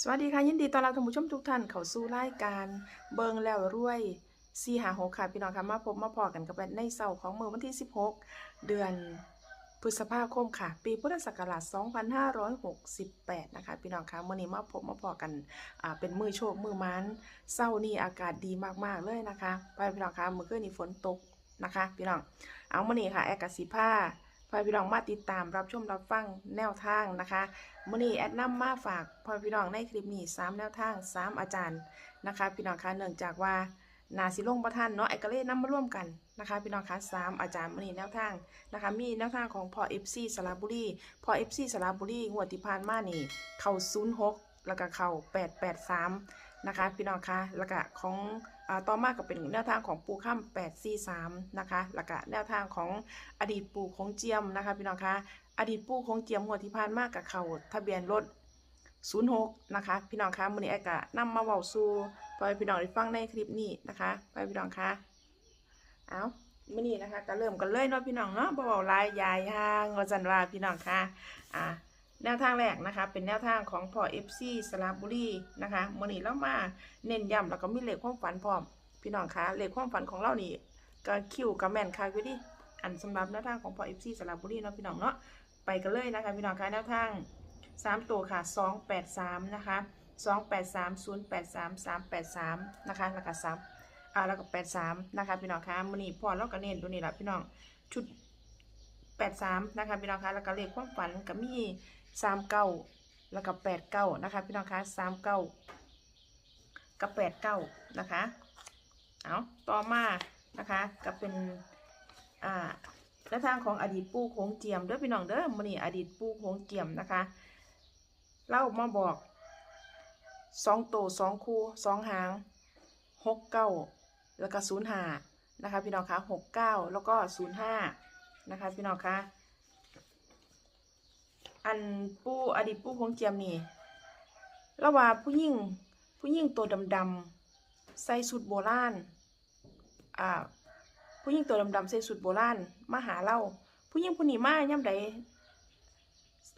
สวัสดีค่ะ ยินดีต้อนรับท่านผู้ชมทุกท่านเข้าสู่รายการเบิงแล้วรวยซีหาหกค่ะพี่น้องค่ะมาพบมาพอกันกับในเสาร์ของมือวันที่ 16 เดือนพฤษภาคมค่ะ ปีพุทธศักราช 2568 นะคะ พี่น้องค่ะมื่อนี้มาพบมาพอกันอ่าเป็นมือโชคมือมันเศร้านี่อากาศดีมากๆเลยนะคะไปพี่น้องค่ะเมื่อคืนนี้ฝนตกนะคะ พี่น้องเอาเมื่อนี้ค่ะแอร์กสิผ้า พอพี่น้องมาติดตามรับชมรับฟังแนวทางนะคะมื่อนี้แอดนำมาฝากพ่อพี่น้องในคลิปนี้3แนวทาง 3 อาจารย์นะคะ พี่น้องคะเนื่องจากว่านาสิลงประท่านเนาะแอดก็เลยนำมาร่วมกันนะคะ พี่น้องคะ3อาจารย์มื่อนี้แนวทางนะคะ มีแนวทางของพ่อ FC สระบุรีพ่อ FC สระบุรีงวดที่ผ่านมานี่ เข้า06แล้วก็เข้า883นะคะ พี่น้องคะแล้วก็ของ ต่อมาก็เป็นแนวทางของปูข้าม843นะคะแล้วก็แนวทางของอดีตปูของเจียมนะคะพี่น้องคะอดีตปูของเจียมหัวที่ผ่านมากกับเขาทะเบียนรถ06นะคะพี่น้องคะมือนี้แอากะนำมาเว้าสู่ปล่อพี่น้องได้ฟังในคลิปนี้นะคะไปพี่น้องคะเอามื้อนี้นะคะก็เริ่มกันเลยเนาะพี่น้องเนาะบ่เว้าหลายยายห่างว่าจันว่าพี่น้องคะอ่า แนวทางแรกนะคะ เป็นแนวทางของพ่อ FC สระบุรีนะคะมื้อนี้เรามาเน้นย้ำแล้วก็มีเลขความฝันพร้อม พี่น้องคะเลขความฝันของเรานี่ก็คิวกับแมนค่ะอยู่ดิอันสำหรับแนวทางของพ่อ FC สระบุรีเนาะพี่น้องเนาะไปกันเลยนะคะพี่น้องคะแนวทาง3ตัวค่ะ283นะคะ283 083 383นะคะแล้วก็3อ่าแล้วก็83นะคะพี่น้องคะมื้อนี้พอเราก็เน้นตัวนี้ละพี่น้องชุด83นะคะพี่น้องคะแล้วก็เลขความฝันก็มี 39แล้วก็89นะคะพี่น้องคะ39กับ89นะคะเอาต่อมานะคะก็เป็นอ่าแนวทางของอดีตปู่โขงเจียมเด้อพี่น้องเด้อมื้อนี้อดีตปู่โขงเจียมนะคะเล่ามาบอกสองโตสองคู่สองหางหกเก้าแล้วก็ศูนย์ห้านะคะพี่น้องคะหกเก้าแล้วก็ศูนย์ห้านะคะพี่น้องคะ อันปูอดีตปู่โขงเจียมนี่แล้วว่าผู้หญิงผู้หญิงตัวดำๆใส่สุดโบราณอ่าผู้หญิงตัวดำๆใส่สุดโบราณมาหาเราผู้หญิงผู้นี้มาย่ำใด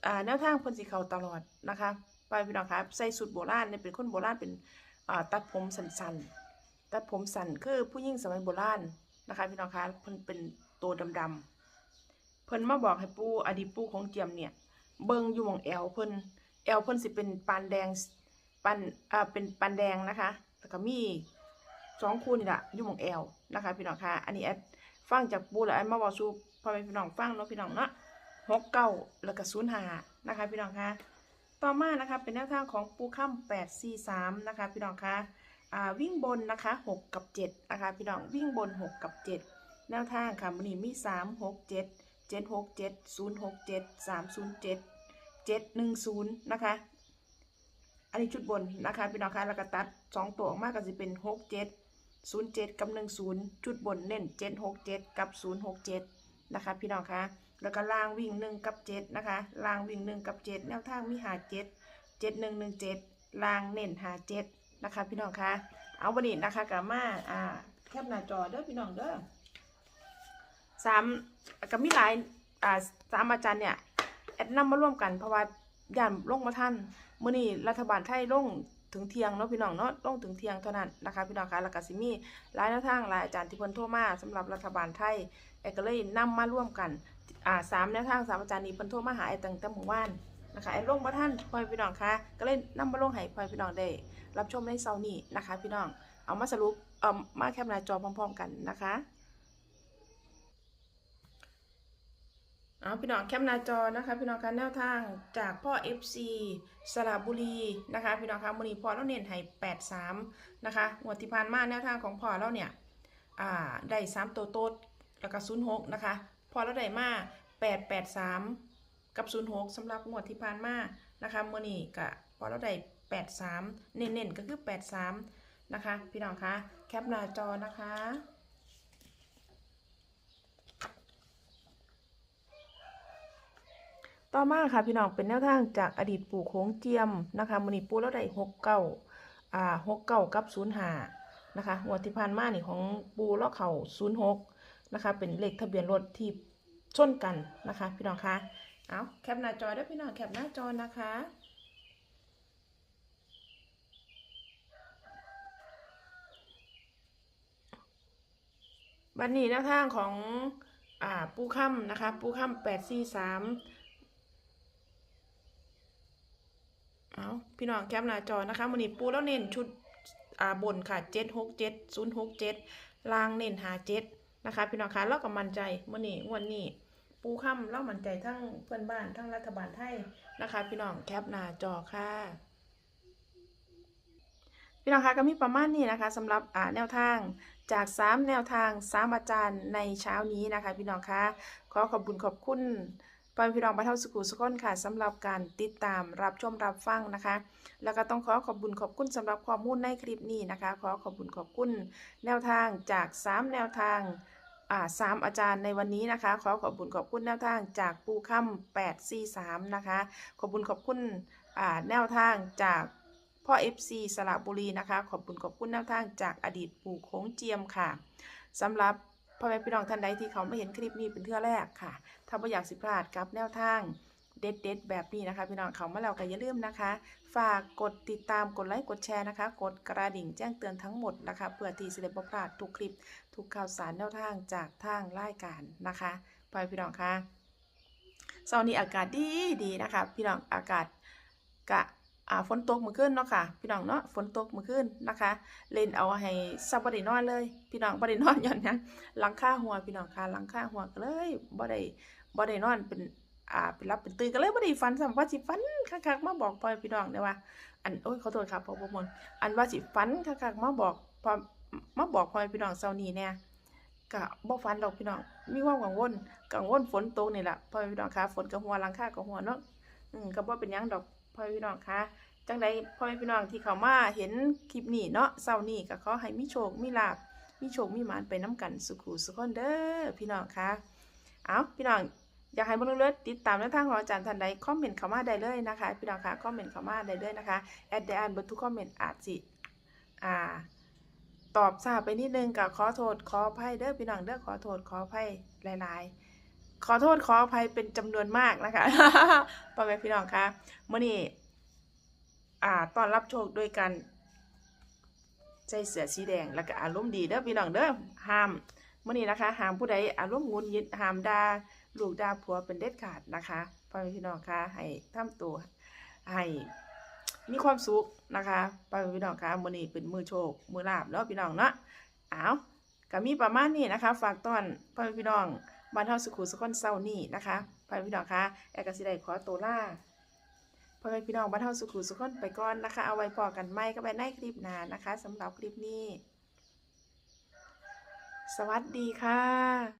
อ่าแนวทางพนสิเขาตลอดนะคะไปพี่น้องครับใส่สุดโบราณเนี่ยเป็นคนโบราณเป็นอ่าตัดผมสั้นๆตัดผมสั้นคือผู้หญิงสมัยโบราณนะคะพี่น้องคะเพิ่นเป็นตัวดำๆเพิ่นมาบอกให้ปูอดีตปูของเจียมเนี่ย เบิงอยู่หมองแอวเพิ่นแอวเพิ่นสิเป็นปานแดงปานอ่าเป็นปานแดงนะคะแล้วก็มีสองคู่นี่แหละอยู่หมองแอลนะคะ พี่น้องค่ะ อันนี้แอดฟังจากปูแล้วแอดมาบอกสูพ่อแม่พี่น้องฟังเนาะพี่น้องเนาะหกเก้าแล้วก็ศูนย์หานะคะ พี่น้องค่ะต่อมานะคะเป็นแนวทางของปูค่ำแปดสี่สามนะคะ พี่น้องค่ะอ่าวิ่งบนนะคะหกกับเจ็ดนะคะ พี่น้องวิ่งบนหกกับเจ็ดแนวทางค่ะมันนี้มีสามหกเจ็ด เจ็ดหกเจ็ดศูนย์หกเจ็ดสามศูนย์เจ็ดเจ็ดหนึ่งศูนย์นะคะ อันนี้ชุดบนนะคะพี่น้องคะแล้วก็ตัดสองตัวออกมาก็จะเป็นหกเจ็ดศูนย์เจ็ดกับหนึ่งศูนย์จุดบนเน้นเจ็ดหกเจ็ดกับศูนย์หกเจ็ดนะคะพี่น้องคะแล้วก็ล่างวิ่งหนึ่งกับเจ็ดนะคะล่างวิ่งหนึ่งกับเจ็ดแนวทางมีหาเจ็ดเจ็ดหนึ่งหนึ่งเจ็ดล่างเน้นหาเจ็ดนะคะพี่น้องคะเอาวันนี้นะคะกับมาอ่าแคปหน้าจอเด้อพี่น้องเด้อ สามกับมีหลายอ่าสามอาจารย์เนี่ยแอดนำมาร่วมกันเพราะว่าย่านลงมาท่านมื่อนี้รัฐบาลไทยลงถึงเที่ยงเนาะพี่น้องเนาะต้องถึงเที่ยงเท่านั้นนะคะพี่น้องคะแล้วก็สิมีหลายแนวทางหลายอาจารย์ที่เพิ่นโทรมาสำหรับรัฐบาลไทยไอ้ก็เลยนำมาร่วมกันอ่าสามแนวทางสามอาจารย์นี้เพิ่นโทรมาหาไอ้ตั้งแต่เมื่อวานนะคะไอ้ลงบ่ท่านพ่อพี่น้องคะก็เลยนำมาลงให้พ่อพี่น้องได้รับชมในเช้านี้นะคะ พี่น้องเอามาสรุปเอ่อมาแคปหน้าจอพร้อม ๆ กันนะคะ เอาพี่น้องแคปหน้าจอนะคะ พี่น้องคะแนวทางจากพ่อ FC สระบุรีนะคะ พี่น้องคะมื้อนี้พ่อเราเน้นให้83นะคะงวดที่ผ่านมาแนวทางของพ่อเราเนี่ยอ่าได้3ตัวโต๊ดแล้วก็06นย์หนะคะพอเราได้มา883กับ06สำหรับงวดที่ผ่านมานะคะมือนี้ก็พอเราได้83เน้นๆก็คือ83นะคะ พี่น้องคะแคปหน้าจอนะคะ ต่อมาค่ะพี่น้องเป็นแนวทางจากอดีตปู่โค้งเจียมนะคะมือนี้ปูแล้วได้หกเก้าอ่าหกเก้ากับศูนย์ห้านะคะงวดที่ผ่านมานี่ของปูล้อเข่าศูนย์หกนะคะเป็นเลขทะเบียนรถที่ชนกันนะคะ พี่น้องคะเอาแคปหน้าจอได้พี่น้องแคปหน้าจอนะคะบันนี้แนวทางของอ่าปูค่ำนะคะ ปูค่ำแปดสี่สาม เอาพี่น้องแคปหน้าจอนะคะมันนี้ปูแล้วเน้นชุดอ่าบนค่ะเจ็ดหกเจ็ดศูนย์หกเจ็ดลางเน้นหาเจ็ดนะคะ พี่น้องคะเราก็มั่นใจมันนี้งวันนี้ ปูค่ำเรามั่นใจทั้งเพื่อนบ้านทั้งรัฐบาลไทยนะคะ พี่น้องแคปหน้าจอค่ะพี่น้องคะก็มีประมาณนี้นะคะสำหรับอ่าแนวทางจาก 3 แนวทาง 3 อาจารย์ในเช้านี้นะคะ พี่น้องคะขอขอบคุณขอบคุณ พ่อแม่พี่น้องบ้านเท่าสุขุสุขนค่ะสำหรับการติดตามรับชมรับฟังนะคะ แล้วก็ต้องขอขอบคุณขอบคุณสำหรับข้อมูลในคลิปนี้นะคะ ขอขอบคุณขอบคุณแนวทางจาก 3 แนวทางอ่าสามอาจารย์ในวันนี้นะคะ ขอขอบคุณขอบคุณแนวทางจากปูค่ำ843นะคะ ขอบคุณขอบคุณอ่าแนวทางจากพ่อ FC สระบุรีนะคะ ขอบคุณขอบคุณแนวทางจากอดีตปู่โค้งเจียมค่ะสำหรับ พ่อแม่พี่น้องท่านใดที่เขาไม่เห็นคลิปนี้เป็นเทื่อแรกค่ะ ถ้าไม่อยากสิพลาดกับแนวทางเด็ดเด็ดๆแบบนี้นะคะ พี่น้องเขามาแล้วก็อย่าลืมนะคะ ฝากกดติดตามกดไลค์กดแชร์นะคะ กดกระดิ่งแจ้งเตือนทั้งหมดนะคะเพื่อที่จะได้บ่พลาดทุกคลิปทุกข่าวสารแนวทางจากทางรายการนะคะพ่อแม่พี่น้องคะเช้านี้อากาศดีดีนะคะ พี่น้องอากาศกะ อ่าฝนตกมื่อคืนเนาะค่ะ พี่น้องเนาะฝนตกมื่อคืนนะคะ เล่นเอาให้ซับบ่ได้นอนเลย พี่น้องบ่ได้นอนย้อนหยังหลังคาหัวพี่น้องค่ะหลังคาหัวก็เลยบ่ได้บ่ได้นอนเป็นอ่าเป็นรับเป็นตื่นก็เลยบ่ได้ฝันซ้ำว่าสิฝันคักๆมาบอกพ่อพี่น้องได้ว่า อันโอ้ยขอโทษครับพ่อประมวลอันว่าสิฝันคักๆมาบอกพ่อมาบอกพ่อพี่น้องเช้านี้แน่ยก็บ่ฝันดอกพี่น้อง มีความกังวลกังวลฝนตกนี่ล่ะพ่อพี่น้องค่ะฝนก็หัวหลังคาก็หัวเนาะอืมก็บ่เป็นยังดอก พ่อพี่น้องคะจังใดพ่อแม่พี่น้องที่เขามาเห็นคลิปนี้เนาะเศร้านี้ก็ขอให้มีโชคมีลาบมีโชคมีหมานไปน้ำกันสุขุสุขคนเด้อพี่น้องคะเอาพี่น้องอยากให้บรรลุเลิศติดตามแนวทางของอาจารย์ท่านใดคอมเมนต์เข้ามาได้เลยนะคะพี่น้องคะคอมเมนต์เข้ามาได้เลยนะคะแอดได้อ่านบรรทุกคอมเมนต์อาจสิอ่าตอบทราบไปนิดนึงกับขอโทษขออภัยเด้อพี่น้องเด้อขอโทษขออภัยหลาย ๆ ขอโทษขออภัยเป็นจำนวนมากนะคะพ่อแม่พี่น้องคะเมื่อนี้อ่าต้อนรับโชคด้วยกันใส่เสือสีแดงแล้วก็อารมณ์ดีเด้อพี่น้องเด้อห้ามเมื่อนี้นะคะห้ามผู้ใดอารมณ์งุนยิดห้ามด่าลูกด่าผัวเป็นเด็ดขาดนะคะพ่อแม่พี่น้องคะให้ทำตัวให้มีความสุขนะคะพ่อแม่พี่น้องคะเมื่อนี้เป็นมือโชคมือลาบเนาะพี่น้องเนาะอ้าวก็มีประมาณนี้นะคะ ฝากต้อนพ่อแม่พี่น้อง บ้านเฮาสุขุสุขคนเศร้านี่นะคะพ่อแม่พี่น้องคะแอร์กสิได้ขอตัวลาพ่อแม่พี่น้องบ้านเฮาสุขุสุขคนไปก่อนนะคะ เอาไว้พอกันไหมก็ไปในคลิปหน้านะคะสำหรับคลิปนี้ สวัสดีค่ะ